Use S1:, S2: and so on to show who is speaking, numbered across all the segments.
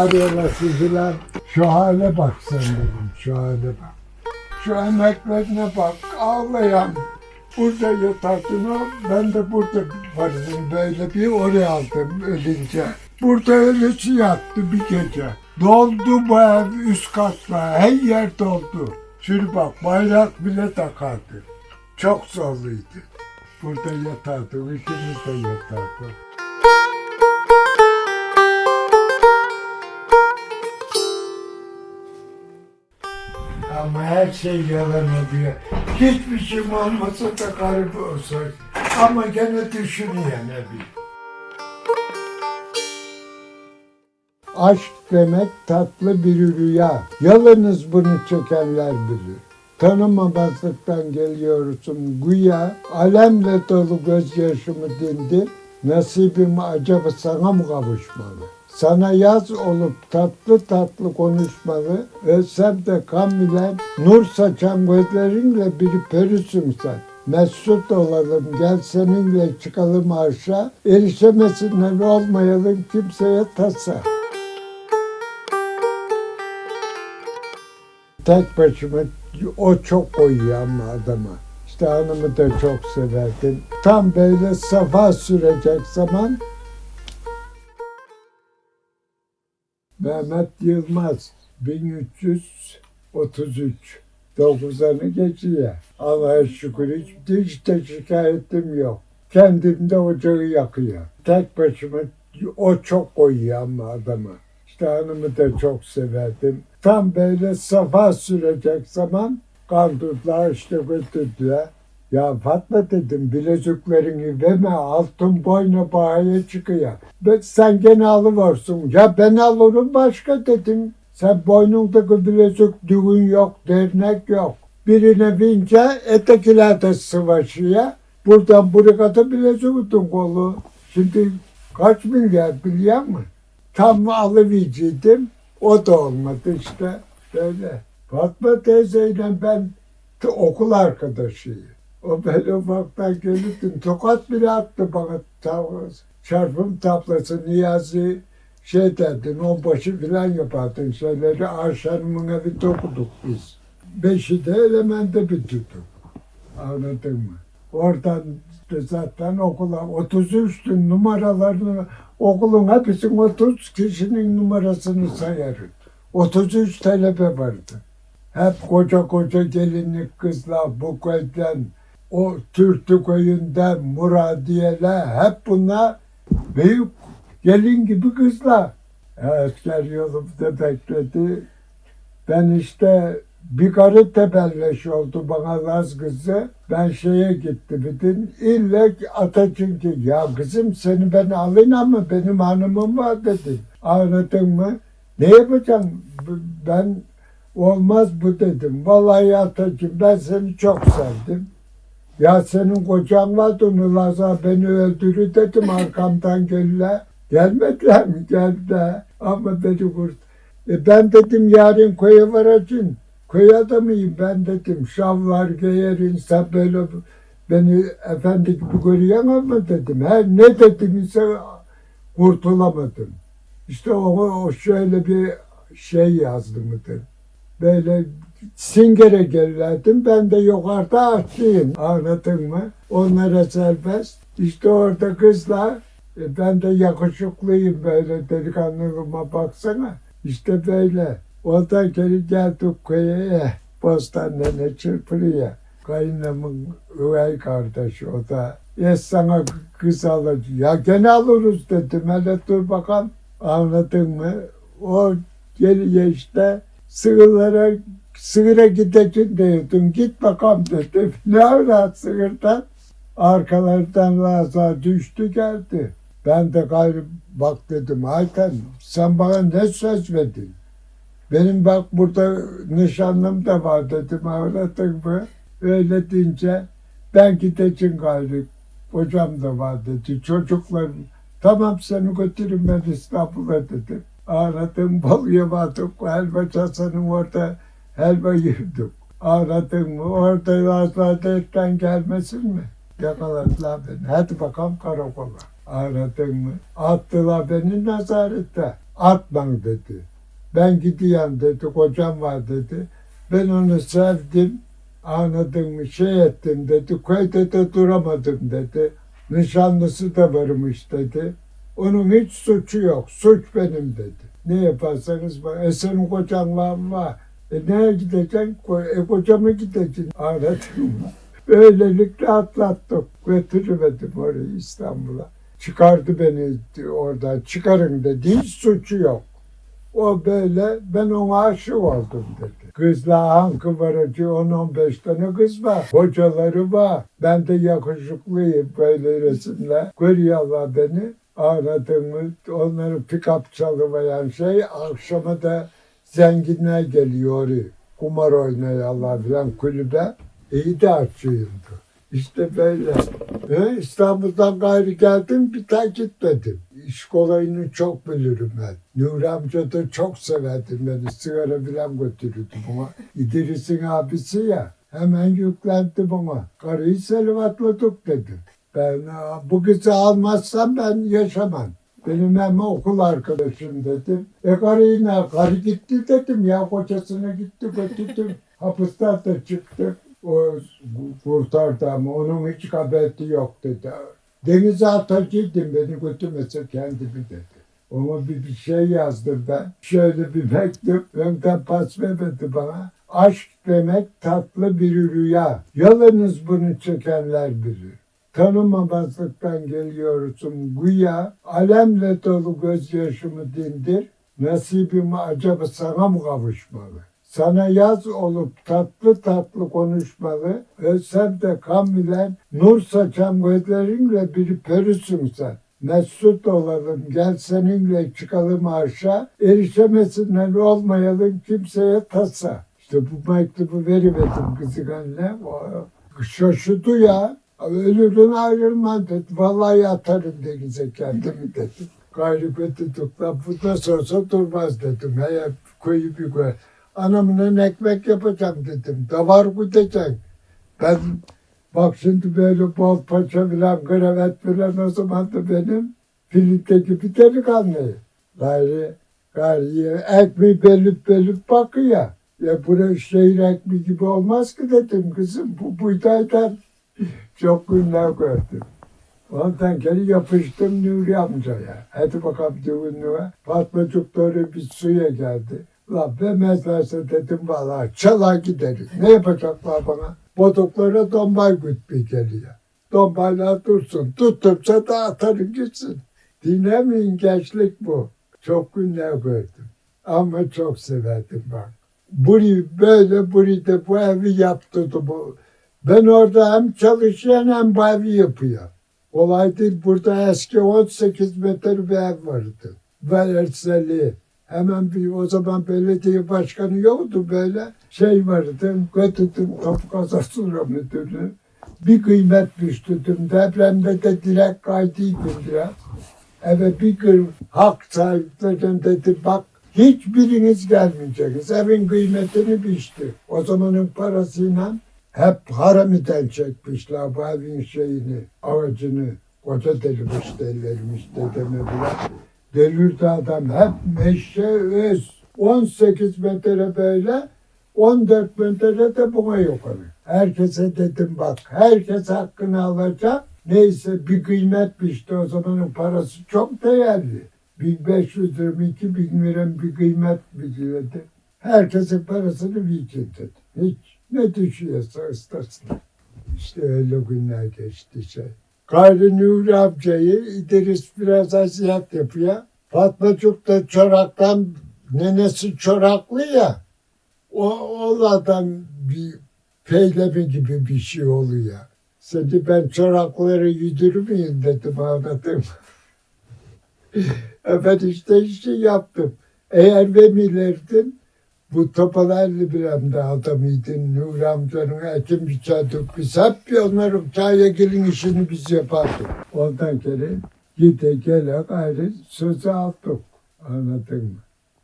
S1: bağırıyorlar filan. Şu hale bak sen dedim, şu hale bak. Şu emeklerine bak, ağlayan. Burada yatardın o, ben de burada vardım böyle bir oraya aldım ölünce. Burada öylesi yattı bir gece. Doldu bu ev üst katla, her yer doldu. Şimdi bak bayrak bile takardı. Çok zorluydu. Burada yatardık, ikimiz de yatardık. Ama her şey yalan oluyor. Hiçbir şeyim olmasa da garip olsa. Ama gene düşünüyor bir. Aşk demek tatlı bir rüya. Yalnız bunu çekenler bilir. Tanımamazlıktan geliyorsun güya. Alemle dolu gözyaşımı dindir. Nasibim acaba sana mı kavuşmalı? Sana yaz olup tatlı tatlı konuşmalı. Ölsem de kamilen nur saçan gözlerinle bir pörüsün sen. Mesut olalım, gel seninle çıkalım arşa. Erişemesinler olmayalım kimseye tasa. Tek başıma o çok koyuyor ama adama. İşte hanımı da çok severdim. Tam böyle safa sürecek zaman Mehmet Yılmaz 1333 9'anı geçiyor. Allah'a şükür hiç, hiç de şikayetim yok. Kendimde ocağı yakıyor. Tek başıma o çok koyuyor ama adama. İşte hanımı da çok severdim. Tam böyle safa sürecek zaman kaldırdılar işte götürdüler. Ya Fatma dedim bileziklerini verme altın boyna bağaya çıkıyor. Ben, sen gene alıversin. Ya ben alırım başka dedim. Sen boynundaki bilezik düğün yok, dernek yok. Birine bince etekiler de sıvaşıyor. Buradan buraya kadar bileziğin kolu. Şimdi kaç milyar biliyor musun? Tam alıvericiydim. O da olmadı işte. Böyle. Fatma teyzeyle ben okul arkadaşıyım. O böyle ufaktan gelirdi. Tokat bile attı bana. Ta- Çarpım tablası Niyazi şey derdin, onbaşı filan yapardın şeyleri. Ayşe'nin evinde okuduk biz. Beşi de elemente bitirdik. Anladın mı? Oradan da zaten okula 33'tün numaralarını okulun hepsinin 30 kişinin numarasını sayarım. 33 talebe vardı. Hep koca koca gelinlik kızlar bu köyden, o Türk'ü köyünden, Muradiyeler hep bunlar büyük gelin gibi kızlar. Asker yolumda bekledi. Ben işte bir karı tebelleş oldu bana Laz kızı. Ben şeye gitti bütün. İlle Atatürk'e ya kızım seni ben alayım ama benim hanımım var dedi. Anladın mı? Ne yapacağım? Ben olmaz bu dedim. Vallahi Atatürk ben seni çok sevdim. Ya senin kocan vardı onu Lazar beni öldürür dedim arkamdan geldiler. Gelmediler mi? Geldiler. Ama beni vurdu. E ben dedim yarın köye varacağım. Köy adamıyım ben dedim. Şavlar giyerim sen böyle beni efendi gibi görüyorsun ama dedim. Her ne dedim ise kurtulamadım. İşte o, o şöyle bir şey yazdı mıdır? Böyle Singer'e gelirdim. Ben de yukarıda aşçıyım. Anladın mı? Onlara serbest. İşte orada kızlar e, ben de yakışıklıyım böyle delikanlılığıma baksana. İşte böyle. Oradan geri geldik köye. Bostan nene çırpırıyor. Kayınlamın üvey kardeşi o da. E sana kız alır. Ya gene alırız dedim. Hele dur bakalım. Anladın mı? O geriye işte sığırlara sığıra gidecek diyordum. Git bakalım dedim. Ne avrat sığırdan? Arkalardan Lazar düştü geldi. Ben de gayrı bak dedim Ayten sen bana ne söz verdin? Benim bak burada nişanlım da var dedim avratın mı? Öyle deyince ben gideceğim gayrı. Hocam da var dedi. Çocuklarım tamam seni götürün ben İstanbul'a dedim. Ağladım balıya vardık. Helvacasının orada helva yedik. Ağladın mı? Orada Lazlar'dan gelmesin mi? Yakaladılar beni. Hadi bakalım karakola. Ağladın mı? Attılar beni nezarette. atman dedi. Ben gidiyorum dedi, kocam var dedi. Ben onu sevdim, anladın mı, şey ettim dedi. Köyde de duramadım dedi. Nişanlısı da varmış dedi. Onun hiç suçu yok, suç benim dedi. Ne yaparsanız bak, e senin kocan var mı? Var. E nereye gideceksin? E kocama gideceksin. Anladın mı? Böylelikle atlattık. Götürmedim oraya İstanbul'a. Çıkardı beni oradan. Çıkarın dedi. Hiç suçu yok. O böyle ben ona aşık oldum dedi. Kızla hankı varacı 10-15 tane kız var. Hocaları var. Ben de yakışıklıyım böyle resimle. Görüyorlar beni. Anladın mı? Onları pick-up çalımayan şey akşama da zenginler geliyor. Kumar oynuyorlar falan kulübe. İyi de açıyımdı. İşte böyle. He, İstanbul'dan gayrı geldim bir daha gitmedim. İş kolayını çok bilirim ben. Nuri amca çok severdi beni. Sigara falan götürürdü bana. İdris'in abisi ya. Hemen yüklendim ona. Karıyı selvatladık dedim. Ben "Aa, bu kızı almazsam ben yaşamam. Benim hem okul arkadaşım dedim. E karıyla, karı gitti dedim ya kocasına gitti götürdüm. Hapisten de çıktı. O kurtardı ama onun hiç kabahati yok dedi. Denize atacıydım beni götürmese kendimi dedi. Ama bir, bir şey yazdım ben. Şöyle bir mektup önden pas vermedi bana. Aşk demek tatlı bir rüya. Yalnız bunu çekenler bilir. Tanımamazlıktan geliyorsun güya. Alemle dolu gözyaşımı dindir. Nasibim acaba sana mı kavuşmalı? Sana yaz olup tatlı tatlı konuşmalı. Ölsem de kan bilen nur saçan gözlerinle bir pörüsün sen. Mesut olalım, gel seninle çıkalım arşa. Erişemesinler olmayalım kimseye tasa. İşte bu mektubu veriverdim kızın anne. Şaşırdı ya. Ölürün ayrılma dedi. Vallahi atarım denize kendimi dedi. Gayrı kötü tukla bu nasıl olsa durmaz dedim. Hey, koyu bir koy. Anamın ekmek yapacağım dedim. Davar gidecek. Ben bak şimdi böyle bol paça filan kravat filan o zaman da benim filmdeki bir delikanlı. Gayrı, gayrı ekmeği belip belip bakıyor. Ya buraya şehir ekmeği gibi olmaz ki dedim kızım. Bu buğdaydan çok günler gördüm. Ondan geri yapıştım Nuri amcaya. Hadi bakalım düğünlüğe. Fatmacık doğru bir suya geldi. La vermezlerse dedim valla çala gideriz. Ne yapacaklar bana? Boduklara dombay gütmeye geliyor. Dombaylar dursun. Tuttumsa da atarım gitsin. Dinlemeyin gençlik bu. Çok günler gördüm. Ama çok severdim bak. Burayı böyle burayı da bu evi yaptırdı bu. Ben orada hem çalışan hem evi yapıyor. Olay değil. Burada eski 18 metre bir ev vardı. Verseli. Hemen bir o zaman belediye başkanı yoktu böyle. Şey vardı. Götürdüm Kapı Kazasıra Müdürlüğü. Bir kıymet düştürdüm. Depremde de direkt kaydıydım biraz. Evet bir gün hak sahiplerine dedi bak hiçbiriniz gelmeyeceksiniz. Evin kıymetini biçti. O zamanın parasıyla hep haramiden çekmişler bu evin şeyini, ağacını. Koca delirmiş delirmiş dedeme bile. Delirdi adam hep meşe öz. 18 metre böyle 14 metre de buna yukarı. Herkese dedim bak herkes hakkını alacak. Neyse bir kıymet biçti o zamanın parası çok değerli. 1500 lira, 2000 lira bir kıymet biçildi. Herkesin parasını dedi. Hiç ne düşüyorsa ıstasın. İşte öyle günler geçti şey. Gayrı Nuri amcayı İdris biraz aziyet yapıyor. Fatmacık da çoraktan nenesi çoraklı ya. O onlardan bir peylemi gibi bir şey oluyor. Şimdi ben çorakları yüdürmeyeyim dedim anladım. Efendim işte işi yaptım. Eğer vermilerdin bu Topal 51 de adamıydın. Nuri amcanın ekim biçerdik. Biz hep bir onların çaya gelin işini biz yapardık. Ondan kere gide gele gayrı sözü aldık. Anladın mı?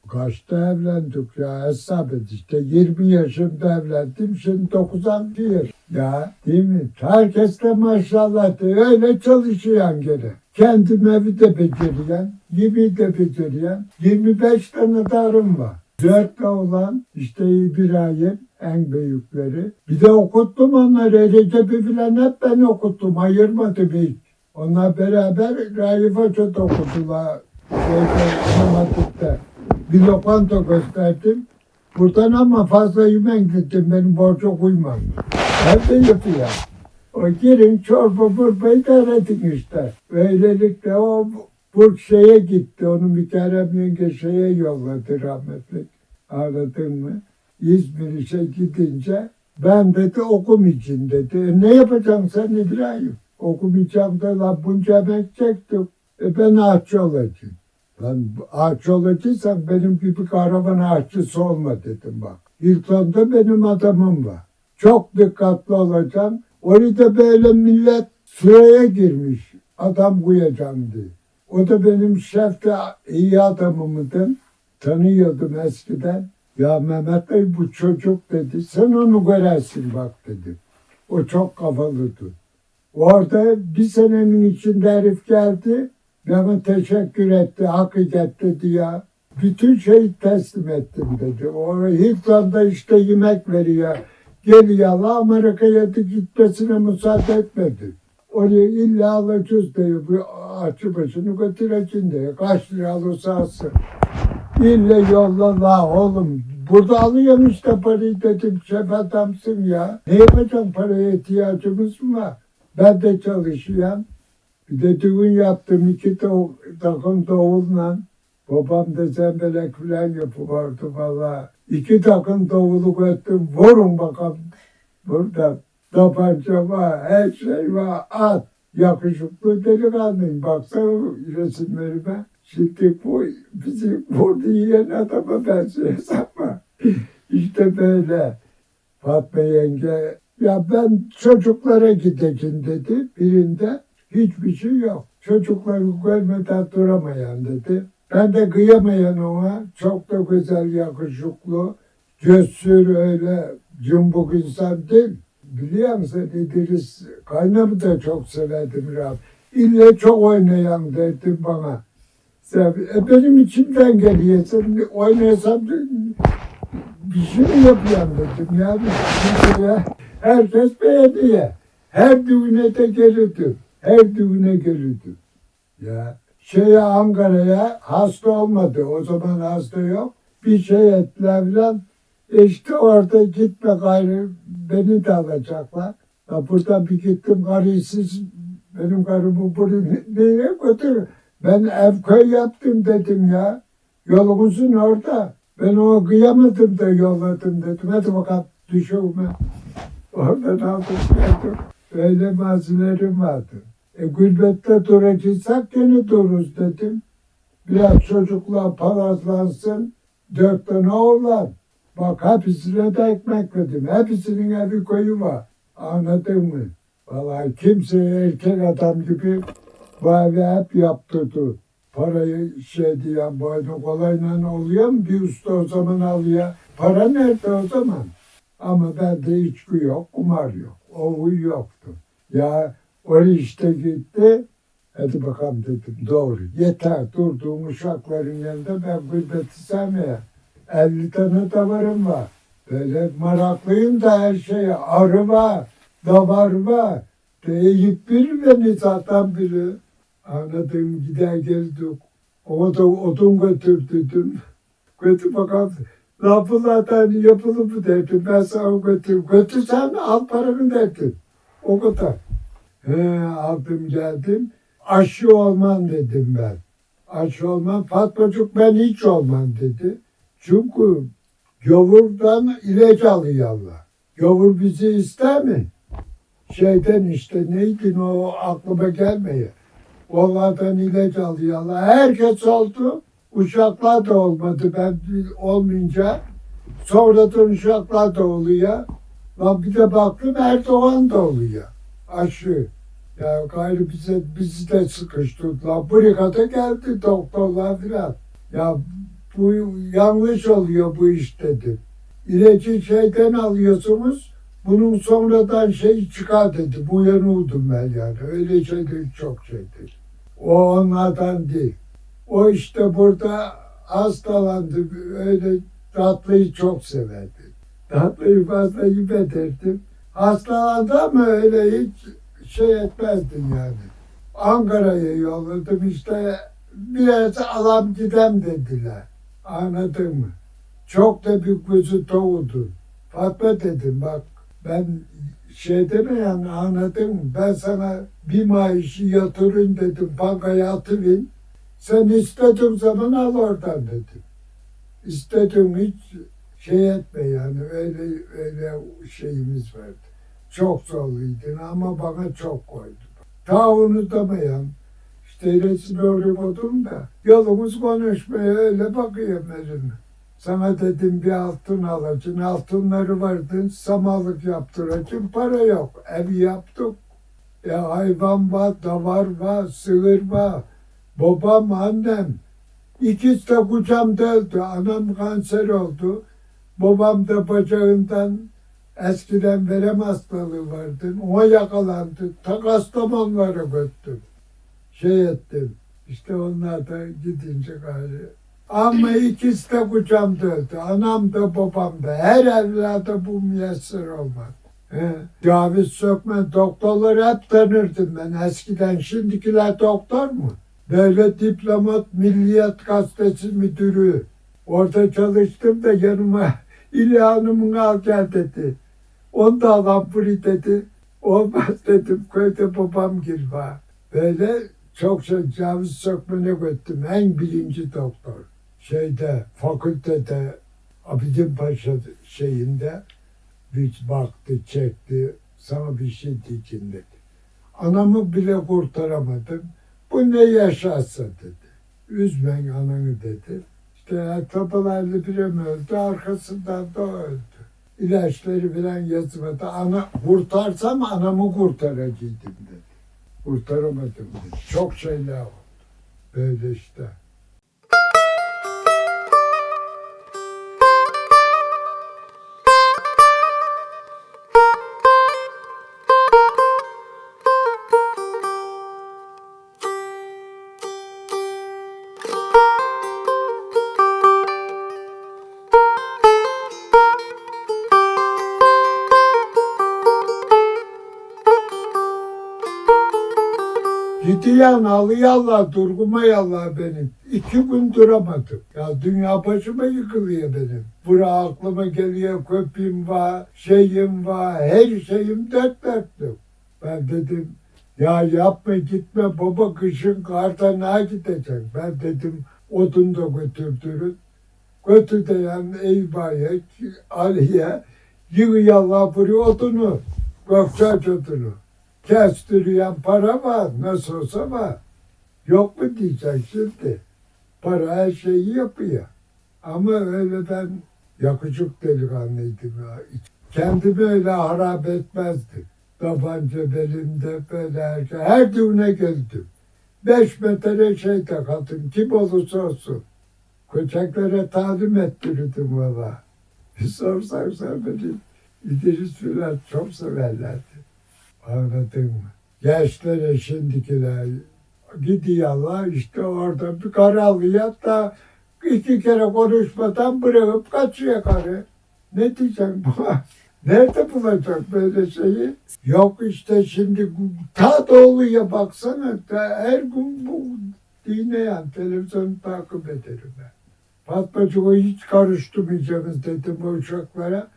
S1: Kaçta evlendik ya hesap et işte 20 yaşımda evlendim şimdi 90 yaş. Ya değil mi? Herkes de maşallah de öyle çalışıyor gene. Kendim evi de beceriyen, yemeği de beceriyen 25 tane darım var. De olan işte İbrahim en büyükleri. Bir de okuttum onları. Recep'i filan hep ben okuttum. Ayırmadım hiç. Onlar beraber Raif Hoca da okudular. Şeyde. Bir lokanta gösterdim. Buradan ama fazla yemen gittim. Benim borca uymam. Ben de yapıyor. O girin çorba burba idare edin işte. Böylelikle o bu şeye gitti. Onu Mükerrem yenge şeye yolladı rahmetli. Anladın mı? İzmir işe gidince ben dedi okum için dedi. E, ne yapacaksın sen İbrahim? Okumayacağım da la bunca emek çektim. E ben ağaççı olacağım. Lan ağaççı olacaksan benim gibi karavan ağaççısı olma dedim bak. İlkonda benim adamım var. Çok dikkatli olacağım. Orada böyle millet sıraya girmiş. Adam koyacağım diye. O da benim şefte iyi adamımdı. Tanıyordum eskiden. Ya Mehmet Bey bu çocuk dedi. Sen onu görersin bak dedi. O çok kafalıdır. Orada bir senenin içinde herif geldi. Bana teşekkür etti, hakikat dedi ya. Bütün şeyi teslim ettim dedi. O Hilton'da işte yemek veriyor. Geliyor Amerika'ya gitmesine müsaade etmedi. Oraya illa alacağız diyor. Bu açı başını götüreceksin diyor. Kaç lira alırsa alsın. İlle yolla la oğlum. Burada alıyorum işte parayı dedim. Şef adamsın ya. Ne yapacağım paraya ihtiyacımız mı var? Ben de çalışıyorum. Bir de düğün yaptım iki takım doğulla. Babam da zembelek falan yapıyordu valla. İki takım doğulu ettim. Vurun bakalım. Burada tabanca var, her şey var. At. Yakışıklı delikanlıyım. Baksana resimlerime. Şimdi bu bizi vurdu yiyen adama benziyor ama işte böyle. Fatma yenge ya ben çocuklara gideceğim dedi birinde. Hiçbir şey yok. Çocukları görmeden duramayan dedi. Ben de kıyamayan ona. Çok da güzel, yakışıklı. Cesur öyle cımbuk insan değil. Biliyor musun İdris kaynamı da çok severdim Rab. İlle çok oynayan derdim bana. E, benim içimden geliyor. Sen oynasam da bir şey mi yapıyorum dedim ya. Kimseye, herkes beğeniyor. Her düğüne de gelirdim. Her düğüne gelirdim. Ya şeye Ankara'ya hasta olmadı. O zaman hasta yok. Bir şey ettiler falan. İşte orada gitme gayrı beni de alacaklar. Ya burada bir gittim karısız benim karımı buraya nereye götür? Ben ev köy yaptım dedim ya. Yolumuzun orada. Ben o kıyamadım da yolladım dedim. Hadi bakalım düşüme. Oradan aldım geldim. Öyle malzemelerim vardı. E gurbette duracaksak gene dururuz dedim. Biraz çocuklar palazlansın. Dört tane oğlan. Bak hepsine de ekmek verdim. Hepsinin evi koyu var. Anladın mı? Vallahi kimse erkek adam gibi bu evi hep yaptırdı. Parayı şey diyen boynu kolayla oluyor mu? Bir usta o zaman alıyor. Para nerede o zaman? Ama bende içki yok, kumar yok. O yoktu. Ya oraya işte gitti. Hadi bakalım dedim doğru. Yeter durduğum uşakların yanında ben gurbeti sevmeye. 50 tane davarım var. Böyle meraklıyım da her şeye. Arı var, davar var. Deyip bir beni zaten biri. Anladım gider geldik. O da odun götürdüm. Götür bakalım. Lafı zaten yapılı mı derdim. Ben sana götür. Götürsen al paranı derdim. O kadar. He, aldım geldim. Aşı olman dedim ben. Aşı olman. Fatmacık ben hiç olmam dedi. Çünkü gavurdan ilaç alıyorlar. Gavur bizi ister mi? Şeyden işte neydi o aklıma gelmiyor. Onlardan ilaç alıyorlar. Herkes oldu. Uşaklar da olmadı ben olmayınca. Sonradan uşaklar da oluyor. Lan bir de baktım Erdoğan da oluyor. Aşı. Ya gayrı bize bizi de sıkıştırdılar. Kadar geldi doktorlar filan. Ya bu yanlış oluyor bu iş dedi. İlacı şeyden alıyorsunuz. Bunun sonradan şey çıkar dedi. Bu yanıldım ben yani. Öyle şeyler çok şeydir. O onlardan değil. O işte burada hastalandı. Öyle tatlıyı çok severdi. Tatlıyı fazla yemederdim. Hastalandı ama öyle hiç şey etmezdim yani. Ankara'ya yolladım işte biraz alam gidem dediler. Anladın mı? Çok da bir gözü doğdu. Fatma dedim bak ben şey deme yani anladın mı? Ben sana bir maaşı yatırın dedim bankaya atıvin. Sen istediğin zaman al oradan dedim. İstediğin hiç şey etme yani öyle öyle şeyimiz vardı. Çok zorluydun ama bana çok koydu. Ta unutamayan resim öğreniyordum da yolumuz konuşmaya öyle bakıyorum elime. Sana dedim bir altın alacaksın. Altınları vardı. Samalık yaptıracaksın. Para yok. Ev yaptık. Ya hayvan var, davar var, sığır var. Babam, annem. İkisi de kucamda öldü. Anam kanser oldu. Babam da bacağından eskiden verem hastalığı vardı. Ona yakalandı. Ta Kastamonulara götürdüm. Şey ettim. İşte onlar da gidince gayrı ama ikisi de kucamda öldü. Anam da babam da. Her evlada bu müyesser olmaz. He. Cavit Sökmen doktorları hep tanırdım ben eskiden. Şimdikiler doktor mu? Böyle diplomat Milliyet Gazetesi müdürü. Orada çalıştım da yanıma İlhan Hanım'ın al gel dedi. Onu da alan buri dedi. Olmaz dedim köyde babam gir var. Böyle çok Cavit Sökmen'e götürdüm. En birinci doktor şeyde fakültede Abidin Paşa şeyinde bir baktı çekti sana bir şey diyeceğim dedi. Anamı bile kurtaramadım. Bu ne yaşarsa dedi. Üzmen ananı dedi. İşte mi öldü arkasından da öldü. İlaçları falan yazmadı. Ana, kurtarsam anamı kurtaracaktım dedi. Kurtaramadım. Çok şeyler oldu. Böyle işte. Gidiyen alıyallah, durgumayallah benim. İki gün duramadım. Ya dünya başıma yıkılıyor benim. Bura aklıma geliyor, köpeğim var, şeyim var, her şeyim dert dertli. Ben dedim, ya yapma gitme baba kışın karda ne gidecek? Ben dedim, odun da götürdürün. Götür de yani Eyvah'a, Ali'ye, yığıyallah buraya odunu, gökçeç odunu kestiriyen para var. Nasıl olsa var. Yok mu diyecek şimdi. Para her şeyi yapıyor. Ama öyle ben yakıcık delikanlıydım ya. Kendimi öyle harap etmezdim. Tabanca belimde böyle her şey. Her düğüne geldim. Beş metre şey takaldım. Kim olursa olsun. Köçeklere talim ettirdim valla. Bir sorsan sen beni İdris Filan çok severlerdi. Anladın mı? Gençlere şimdikiler gidiyorlar işte orada bir karı alıyor da iki kere konuşmadan bırakıp kaçıyor karı. Ne diyeceğim bu? Nerede bulacak böyle şeyi? Yok işte şimdi ta oluyor baksana. Da her gün bu dine yani televizyonu takip ederim ben. Fatmacık'a hiç karıştırmayacaksınız dedim o uşaklara.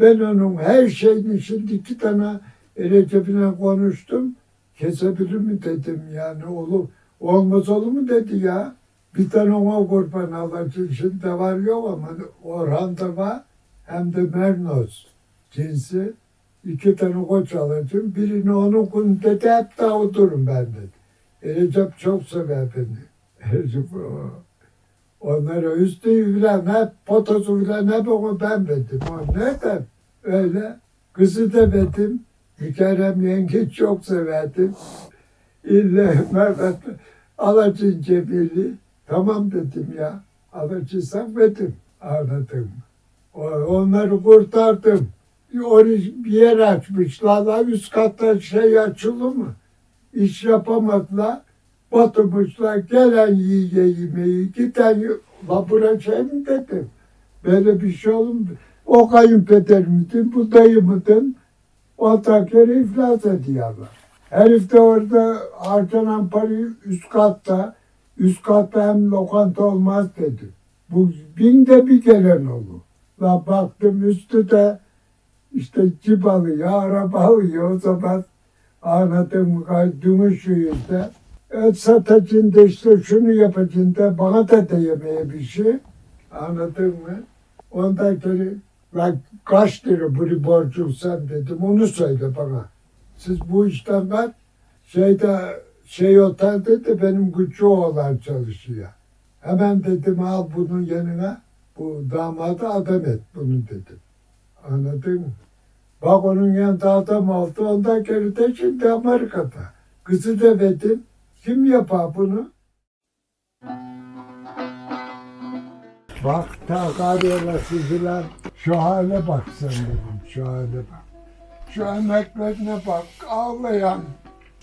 S1: Ben onun her şeyini şimdi iki tane Recep'ine konuştum. Kesebilir mi dedim yani olur. Olmaz olur mu dedi ya. Bir tane ona kurban alacak. Şimdi var yok ama Orhan'da var. Hem de Mernoz cinsi. İki tane koç alacağım. Birini onun kun dedi hep dağıtırım ben dedi. Recep çok sever beni. Recep o. Onlara üstü filan hep potosu filan hep onu ben verdim. O nereden? Öyle. Kızı da verdim. Mükerrem yenge çok severdim. İlle Mehmet alacın cebili. Tamam dedim ya. Alacıysan verdim. Anladım. Onları kurtardım. Onu bir yer açmışlar. Üst katta şey açıldı mı? İş yapamadılar. Batırmışlar gelen yiye yemeği giden y- La bura şey mi dedim. Böyle bir şey olur? O kayınpeder miydin, bu dayı mıydın? O takeri iflas ediyorlar. Herif de orada harcanan parayı üst katta, üst katta hem lokanta olmaz dedi. Bu binde bir gelen olur. La baktım üstü de işte cip alıyor, araba alıyor o zaman anladığım kaydığımı şu yüzden. E, satacın da işte şunu yapacın da bana da diyemeye bir şey. Anladın mı? Ondan geri lan kaç lira bunu borcum sen dedim onu söyle bana. Siz bu işten ben şeyde şey otelde de benim küçük oğlan çalışıyor. Hemen dedim al bunun yanına bu damadı adam et bunu dedim. Anladın mı? Bak onun yanında adam oldu ondan geri de şimdi Amerika'da. Kızı da verdim. Kim yapar bunu? Bak ta karyola süzülen şu hale bak sen dedim şu hale bak. Şu emeklerine bak ağlayan.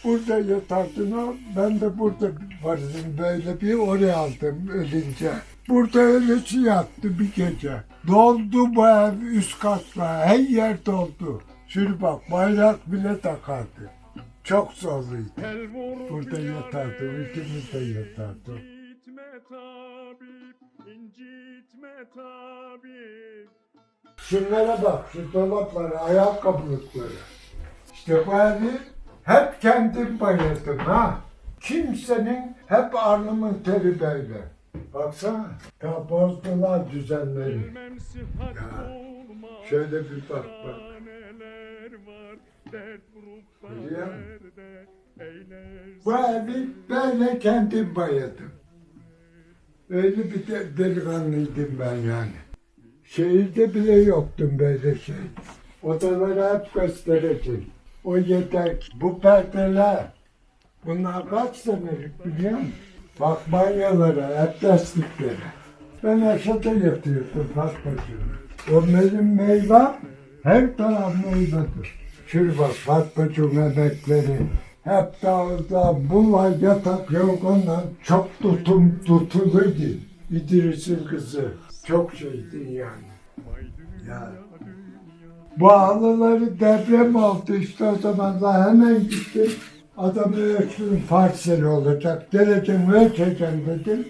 S1: Burada yatardın o, ben de burada vardım böyle bir oraya aldım ölünce. Burada ölüsü yattı bir gece. Doldu bu ev üst katla, her yer doldu. Şunu bak bayrak bile takardı. Çok zorluydu. Burada yatardı, ikimiz de yatardı. Şunlara bak, şu dolaplara, ayakkabılıkları. İşte bu evi hep kendim bayıldım ha. Kimsenin hep alnımın teri böyle. Baksana, ta bozdular düzenleri. Ya, şöyle bir bak, bak. Musun? Bu evi böyle kendim bayıldım. Öyle bir de delikanlıydım ben yani. Şehirde bile yoktum böyle şey. Odaları hep göstereceğim. O yeter. Bu perdeler. Bunlar kaç senelik biliyor musun? Bak banyolara, lastikleri. Ben aşağıda yatıyordum Fatmacığım. O benim meyvem her taraf meyvedir. Şuraya bak Fatmacığım emekleri. Hep dağıldı. Bunlar yatak yorganla çok tutum tutuluydu. İdris'in kızı. Çok şeydi yani. Ya. Bu halıları deprem oldu işte o zamanlar hemen gittim. Adamı ölçtüm farseli olacak. Geleceğim ölçeceğim dedim.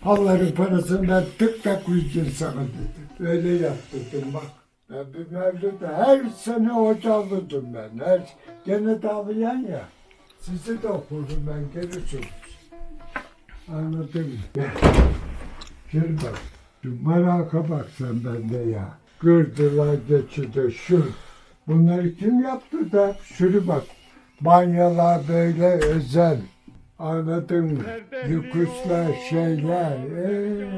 S1: Halıların parasını ben tık tak uyuyacağım sana dedim. Öyle yaptırdım bak. Ben bir mevlüde her sene hocalıydım ben. Her, gene de ağlayan ya. Sizi de okurdum ben görürsünüz. Anladın mı? Şimdi bak. Meraka bak sen bende ya. Gırdılar geçidi şu. Bunları kim yaptı da? Şunu bak. Banyolar böyle özel. Anladın mı? Yüküşler şeyler. Ey,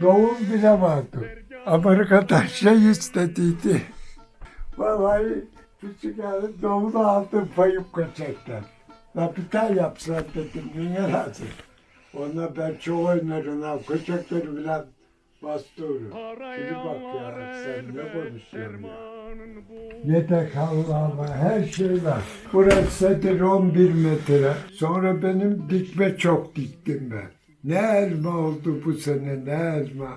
S1: doğum bile vardı. Amerika'dan şey istediydi. Vallahi küçük yani doğumda aldım payıp kaçaktan. Tane yapsan dedim. Niye lazım? Ona ben çok oynarım ha. Kaçakları falan bastırırım. Şimdi bak ya sen ne konuşuyorsun ya. Yedek Allah'ıma her şey var. Burası sedir 11 metre. Sonra benim dikme çok diktim ben. Ne elma oldu bu sene ne elma.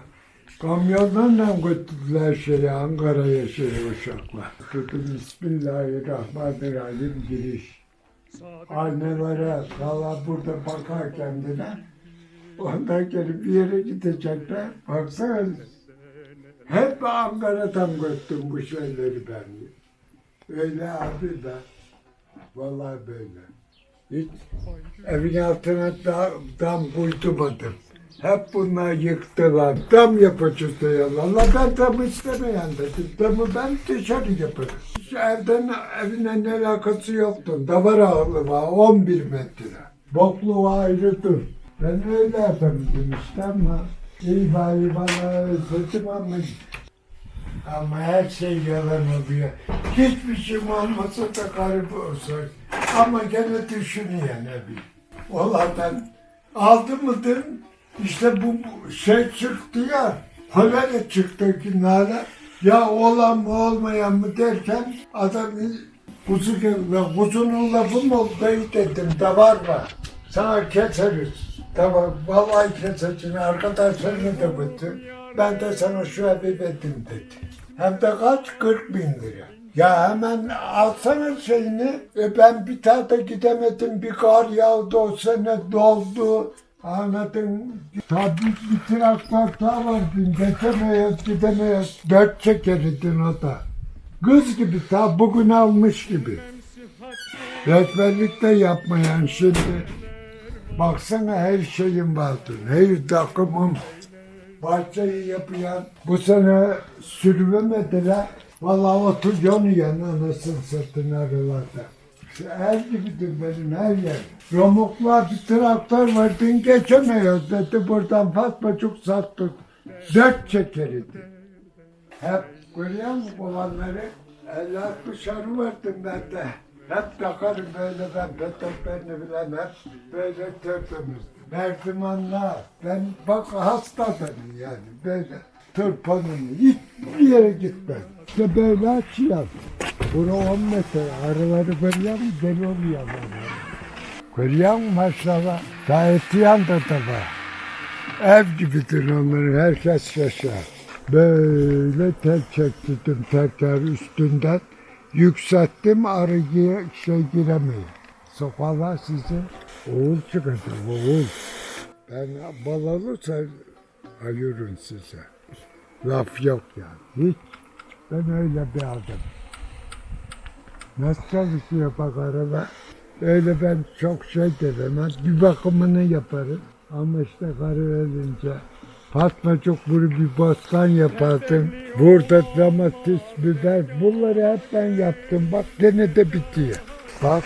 S1: Kamyonlarla götürdüler şeyi Ankara'ya şeyi uşaklar. Dedim Bismillahirrahmanirrahim giriş. Annelere kala burada bakar kendine. Ondan gelip bir yere gidecekler. Baksana. Hep Ankara'dan götürdüm bu şeyleri ben. Öyle abi ben. Vallahi böyle. Hiç evin altına da, dam buydurmadım. Hep bunlar yıktılar. Dam yapacağız diyorlar. Ben dam istemeyen dedim. Damı ben dışarı yaparım. Hiç evden evine ne alakası yoktu. Davar ağlı var 11 metre. Boklu ayrıdır. Ben öyle yapabildim işte ama iyi bari bana özledim ama ama her şey yalan oluyor. Hiçbir şey olmasa da garip olsa. Ama gene düşünüyor ne bileyim. Olardan aldı mıdır? İşte bu, şey çıktı ya. Kolera çıktı günlerde. Ya olan mı olmayan mı derken adam kuzu, kuzunun lafı mı oldu dedim. Davar var. Sana keseriz. Tamam vallahi keseceksin arkadaşlarını da bütün. Ben de sana şu evi verdim dedi. Hem de kaç? 40 bin lira. Ya hemen alsana şeyini. E ben bir de gidemedim. Bir kar yağdı o sene doldu. Tabii bir traktör daha var. Geçemeyiz gidemeyiz. Dört çekeridin o da. Kız gibi ta bugün almış gibi. Rehberlik de yapmayan şimdi. Baksana her şeyim vardı. Her takımım. Bahçeyi yapıyan. Bu sene sürüvemediler. Vallahi oturuyorsun yan anasını satın aralarda. Her gibidir benim her yer. Romuklar bir traktör var bin geçemiyor dedi. Buradan Fatmacık sattık. Dört çekeriydi. Hep görüyor musun olanları? 50-60 arı verdim ben de. Hep takarım böyle ben peteklerini bilen hep böyle tertemiz. Merdivenler. Ben bak hasta benim yani böyle tırpanım. Hiçbir yere gitmem. İşte böyle açıyor. Bura 10 metre. Arıları görüyor musun? Deli oluyor. Görüyor musun maşallah? Gayet yanda da var. Ev gibidir onların herkes şaşar. Böyle tel çektirdim tekrar üstünden. Yükselttim arı şey giremiyor. Sokalar sizi oğul çıkacak oğul. Ben bal alırsa alıyorum size. Laf yok yani. Hiç. Ben öyle bir adam. Nasıl çalışıyor bak araba. Öyle ben çok şey demem. Bir bakımını yaparım. Ama işte karı ölünce Fatma çok bunu bir bostan yapardım. Burada domates, biber bunları hep ben yaptım. Bak gene de bitiyor. Bak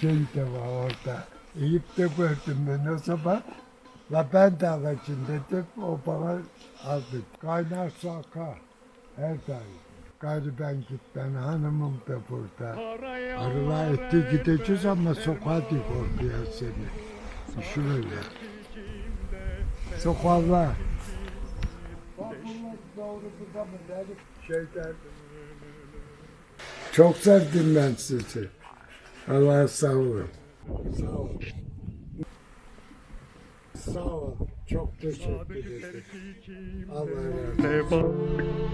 S1: şey de var orada. Eyüp de gördüm ben o zaman. La ben de alacağım dedim. O bana aldı. Kaynar su akar. Her daim. Gayrı ben gitmem. Hanımım da burada. Arılar etti gideceğiz ama sokağa dik ortaya seni. Şöyle. Sokaklar. Şeyden. Çok sevdim ben sizi. Allah sağ olun. Sağ olun. Sağ olun. Çok teşekkür ederim. Allah razı olsun.